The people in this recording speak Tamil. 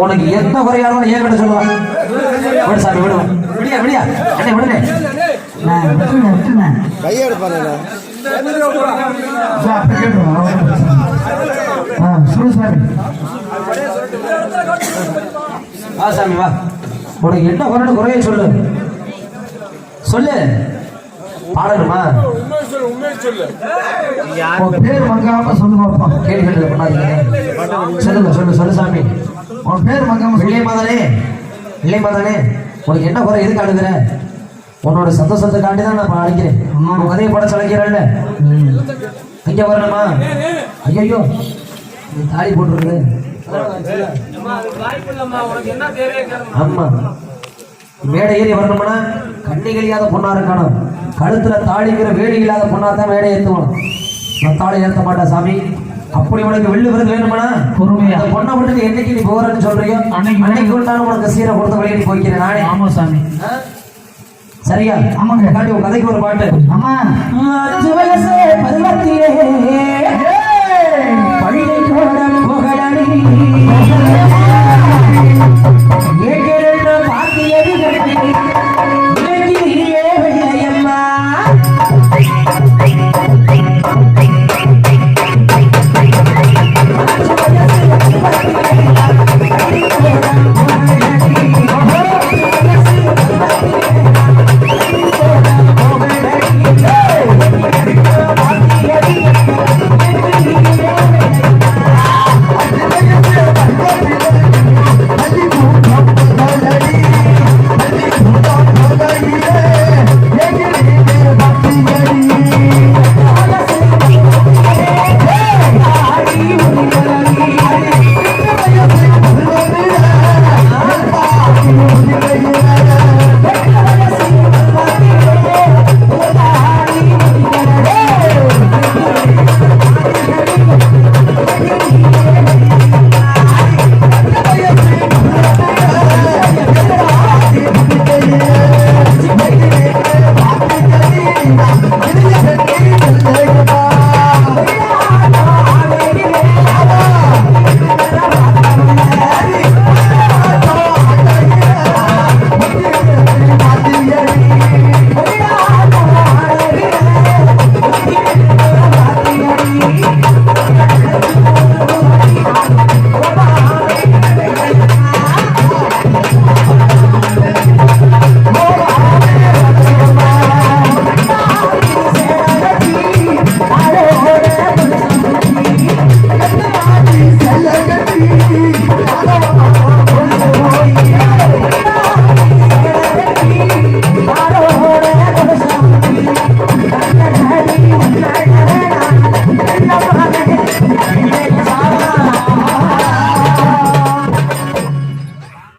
உனக்கு எந்த குறையாலும் ஏன் விட சொல்லுவா? விடு சாமி விடுவோம் விடியா விடியா. அண்ணே விடுனே ஆ சொல்லு சாமி வா சாமி வா. உனக்கு என்ன குறைன்னு குறைய சொல்லு. சொல்லு. பாடணுமா? பேர் மங்காம சொல்லு பாப்பா கேள்வி சொல்லுங்க சொல்லு சொல்லு சாமி. உன் பேர் மங்காம வெள்ளை மாதானே மாதானே உனக்கு என்ன குறை எதுக்கு அழுகுற? உன்னோட சந்தோஷத்துக்காண்டி தான் நான் அழைக்கிறேன். உன் கதையை பட சளைக்கிறல்ல இங்க வரணுமா? ஐயோ தாலி போட்டுருக்குது ஆமா. மேடை ஏறி வரணும்னா கண்ணிகள் இல்லாத பொண்ணா இருக்கணும். கழுத்துல தாலிங்கிற வேடி இல்லாத பொண்ணா தான் மேடை ஏத்துவோம். நான் தாலி ஏத்த மாட்டேன் சாமி. அப்படி உனக்கு வெள்ளி விருது வேணுமானா பொறுமையா. பொண்ணை விட்டு என்னைக்கு நீ போறேன்னு சொல்றியோ அன்னைக்கு அன்னைக்கு உண்டான உனக்கு சீரை கொடுத்த வழியை நீ போய்க்கிறேன் நானே. ஆமா சாமி. சரியா? ஆமாங்க. காட்டி உன் கதைக்கு ஒரு பாட்டு. ஆமா. பருவத்திலே.